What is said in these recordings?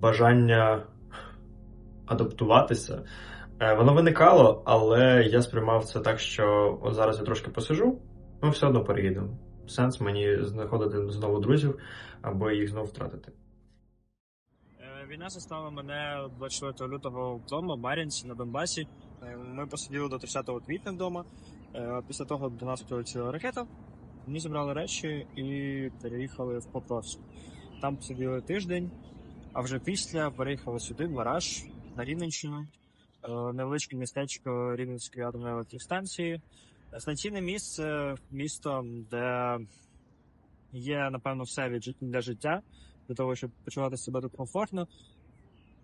бажання адаптуватися. Е, Воно виникало, але я сприймав це так, що от зараз я трошки посижу, ну все одно переїду. Сенс мені знаходити знову друзів, або їх знову втратити. Е, Війна застала мене 24 лютого вдома в Мар'їнці на Донбасі. Е, Ми посиділи до 30 квітня вдома. Після того до нас прилетіла ракета. Мені зібрали речі і переїхали в Покровськ. Там посиділи тиждень, а вже після переїхали сюди, в Вараж, на Рівненщину, Е, невеличке містечко Рівненської атомної електростанції. Станційне місце, місто, де є, напевно, все від для життя, для того, щоб почувати себе тут комфортно.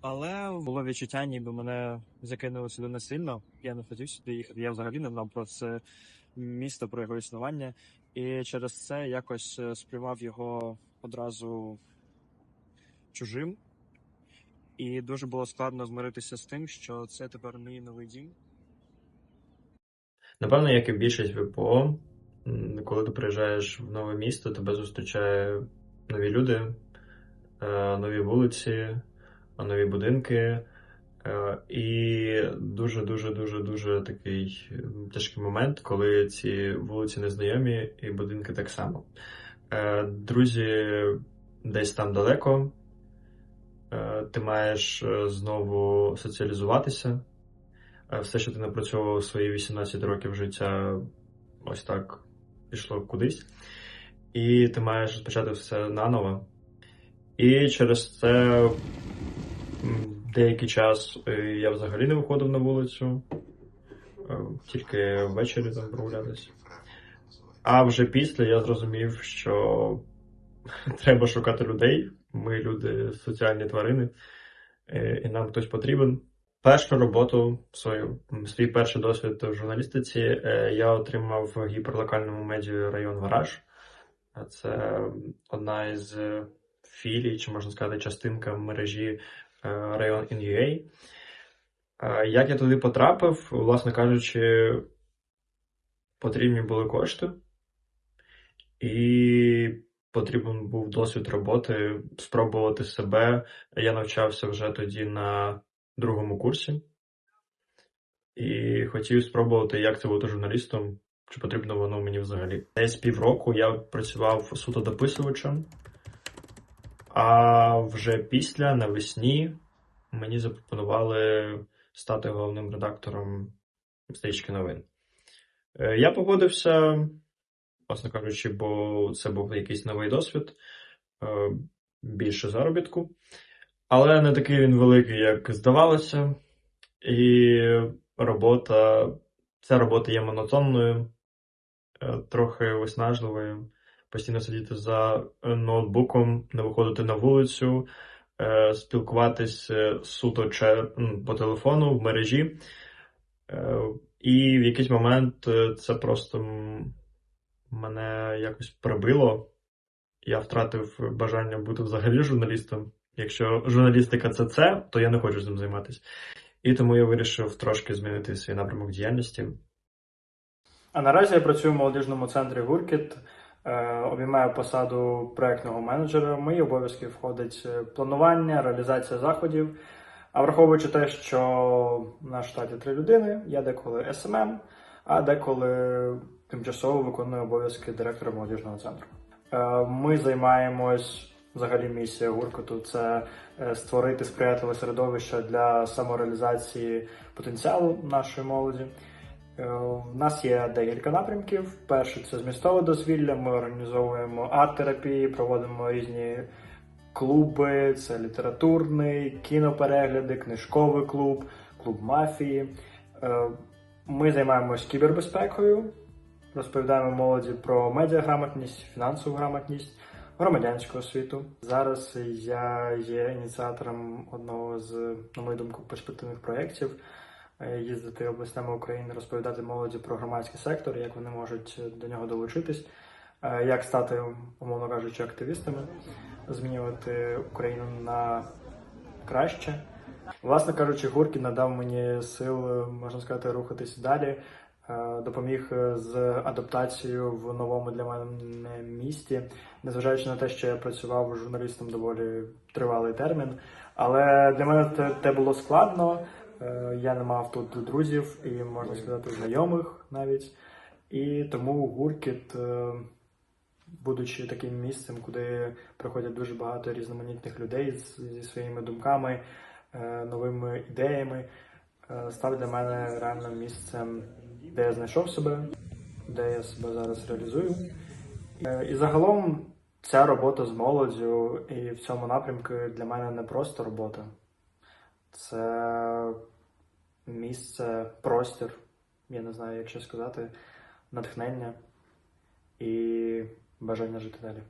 Але було відчуття, ніби мене закинули сюди насильно. Я не хотів сюди їхати. Я взагалі не знав про це місто, про його існування. І через це якось е, сприймав його одразу чужим. І дуже було складно змиритися з тим, що це тепер мій новий дім. Напевно, як і більшість ВПО, коли ти приїжджаєш в нове місто, тебе зустрічає нові люди, е, нові вулиці, нові будинки. Е, І дуже дуже дуже дуже такий тяжкий момент, коли ці вулиці незнайомі і будинки так само. Е, Друзі десь там далеко. Е, Ти маєш е, знову соціалізуватися. Е, Все, що ти напрацьовував свої 18 років життя, ось так пішло кудись. І ти маєш розпочати все наново. І через це деякий час я взагалі не виходив на вулицю, тільки ввечері там прогулятися. А вже після я зрозумів, що треба шукати людей. Ми люди соціальні тварини, е, і нам хтось потрібен. Першу роботу, свою, свій перший досвід в журналістиці е, я отримав в гіперлокальному медіа район Вараж. Е, Це одна із філій, чи можна сказати, частинка мережі район InUA. Е, Як я туди потрапив, власне кажучи, потрібні були кошти, і потрібен був досвід роботи, спробувати себе. Я навчався вже тоді на другому курсі і хотів спробувати, як це бути журналістом, чи потрібно воно мені взагалі. Десь півроку я працював суто дописувачем, а вже після навесні мені запропонували стати головним редактором стрічки новин. Е, Я погодився, власне кажучи, бо це був якийсь новий досвід, е, більше заробітку. Але не такий він великий, як здавалося. І робота, ця робота є монотонною, е, трохи виснажливою. Постійно сидіти за ноутбуком, не виходити на вулицю, е, спілкуватись суто по телефону в мережі. І в якийсь момент це просто мене якось прибило. Я втратив бажання бути взагалі журналістом. Якщо журналістика це це, то я не хочу цим займатися. І тому я вирішив трошки змінити свій напрямок діяльності. А наразі я працюю в молодіжному центрі Гуркіт, е, обіймаю посаду проектного менеджера. Мої обов'язки входить планування, реалізація заходів. А враховуючи те, що на штаті три людини, я деколи СММ, а деколи тимчасово виконую обов'язки директора молодіжного центру. Е, Ми займаємось взагалі місія Гуркоту це е, створити сприятливе середовище для самореалізації потенціалу нашої молоді. Е, У нас є декілька напрямків. Перший це змістове дозвілля. Ми організовуємо арт-терапії, проводимо різні клуби, це літературний, кіноперегляди, книжковий клуб, клуб мафії. Е, Ми займаємось кібербезпекою, розповідаємо молоді про медіаграмотність, фінансову грамотність, громадянську освіту. Зараз я є ініціатором одного з, на мою думку, перспективних проєктів е, їздити областями України, розповідати молоді про громадський сектор, як вони можуть до нього долучитись, е, як стати, умовно кажучи, активістами, змінювати Україну на краще. Власне кажучи, Гуркін надав мені сил, е, можна сказати, рухатись далі, допоміг е, з адаптацією в новому для мене місті, незважаючи на те, що я працював журналістом доволі тривалий термін. Але для мене те, те було складно. Е, Я не мав тут друзів і, можна сказати, знайомих навіть. І тому гуркіт, е, будучи таким місцем, куди приходять дуже багато різноманітних людей зі своїми думками, е, новими ідеями, е, став для мене реально місцем, де я знайшов себе, де я себе зараз реалізую. Е, І загалом ця робота з молоддю і в цьому напрямку для мене не просто робота. Це місце, простір, я не знаю, як ще сказати, натхнення і бажання жити далі.